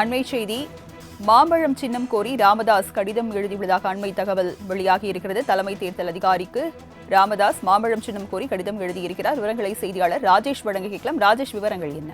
அண்மை செய்தி. மாம்பழம் சின்னம் கோரி ராமதாஸ் கடிதம் எழுதியுள்ளதாக அண்மை தகவல் வெளியாகி இருக்கிறது. தலைமை தேர்தல் அதிகாரிக்கு ராமதாஸ் மாம்பழம் சின்னம் கோரி கடிதம் எழுதியிருக்கிறார். விவரங்களை செய்தியாளர் ராஜேஷ் வழங்கிக்கலாம் ராஜேஷ் விவரங்கள் என்ன?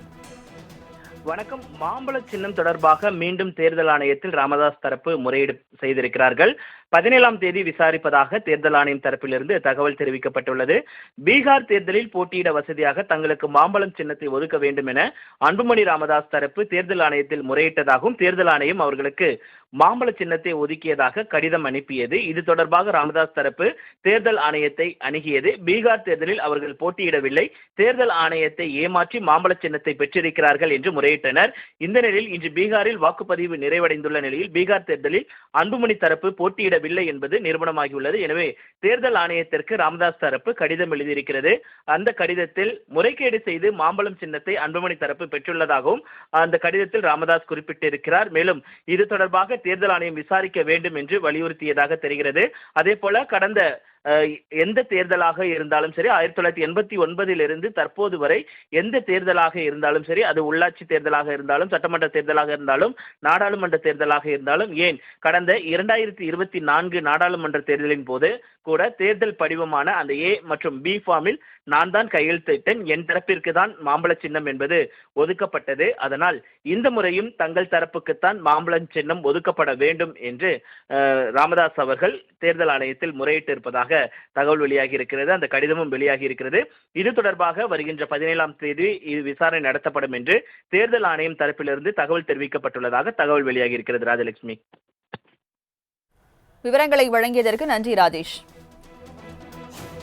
வணக்கம். மாம்பழ சின்னம் தொடர்பாக மீண்டும் தேர்தல் ஆணையத்தில் ராமதாஸ் தரப்பு முறையீடு செய்திருக்கிறார்கள். பதினேழாம் தேதி விசாரிப்பதாக தேர்தல் ஆணையம் தரப்பிலிருந்து தகவல் தெரிவிக்கப்பட்டுள்ளது. பீகார் தேர்தலில் போட்டியிட வசதியாக தங்களுக்கு மாம்பழம் சின்னத்தை ஒதுக்க வேண்டும் என அன்புமணி ராமதாஸ் தரப்பு தேர்தல் ஆணையத்தில் முறையிட்டதாகவும் தேர்தல் ஆணையம் அவர்களுக்கு மாம்பழ சின்னத்தை ஒதுக்கியதாக கடிதம் அனுப்பியது. இது தொடர்பாக ராமதாஸ் தரப்பு தேர்தல் ஆணையத்தை அணுகியது. பீகார் தேர்தலில் அவர்கள் போட்டியிடவில்லை. தேர்தல் ஆணையத்தை ஏமாற்றி மாம்பழ சின்னத்தை பெற்றிருக்கிறார்கள் என்று முறையிட்டனர். இந்த நிலையில் இன்று பீகாரில் வாக்குப்பதிவு நிறைவடைந்துள்ள நிலையில் பீகார் தேர்தலில் அன்புமணி தரப்பு போட்டியிடவில்லை என்பது நிரூபணமாகியுள்ளது எனவே தேர்தல் ஆணையத்திற்கு ராமதாஸ் தரப்பு கடிதம் எழுதியிருக்கிறது. அந்த கடிதத்தில் முறைகேடு செய்து மாம்பழம் சின்னத்தை அன்புமணி தரப்பு பெற்றுள்ளதாகவும் அந்த கடிதத்தில் ராமதாஸ் குறிப்பிட்டிருக்கிறார். மேலும் இது தொடர்பாக தேர்தல் ஆணையம் விசாரிக்க வேண்டும் என்று வலியுறுத்தியதாக தெரிகிறது. அதே போல கடந்த எந்த தேர்தலாக இருந்தாலும் சரி ஆயிரத்தி தொள்ளாயிரத்தி எண்பத்தி ஒன்பதிலிருந்து தற்போது வரை எந்த தேர்தலாக இருந்தாலும் சரி அது உள்ளாட்சி தேர்தலாக இருந்தாலும் சட்டமன்ற தேர்தலாக இருந்தாலும் நாடாளுமன்ற தேர்தலாக இருந்தாலும் ஏன்? கடந்த இரண்டாயிரத்தி இருபத்தி நான்கு நாடாளுமன்ற தேர்தலின் போது கூட தேர்தல் படிவமான அந்த ஏ மற்றும் பி ஃபார்மில் நான் தான் கையெழுத்திட்டேன் என் தரப்பிற்கு தான் மாம்பழ சின்னம் என்பது ஒதுக்கப்பட்டது. அதனால் இந்த முறையும் தங்கள் தரப்புக்குத்தான் மாம்பழம் சின்னம் ஒதுக்கப்பட வேண்டும் என்று ராமதாஸ் அவர்கள் தேர்தல் ஆணையத்தில் முறையிட்டு இருப்பதாக தகவல் வெளியாகி இருக்கிறது. அந்த கடிதமும் வெளியாகி இருக்கிறது. இது தொடர்பாக வருகின்ற பதினேழாம் தேதி இது விசாரணை நடத்தப்படும் என்று தேர்தல் ஆணையம் தரப்பிலிருந்து தகவல் தெரிவிக்கப்பட்டுள்ளதாக தகவல் வெளியாகி இருக்கிறது. ராஜலட்சுமி. விவரங்களை வழங்கியதற்கு நன்றி ராஜேஷ்.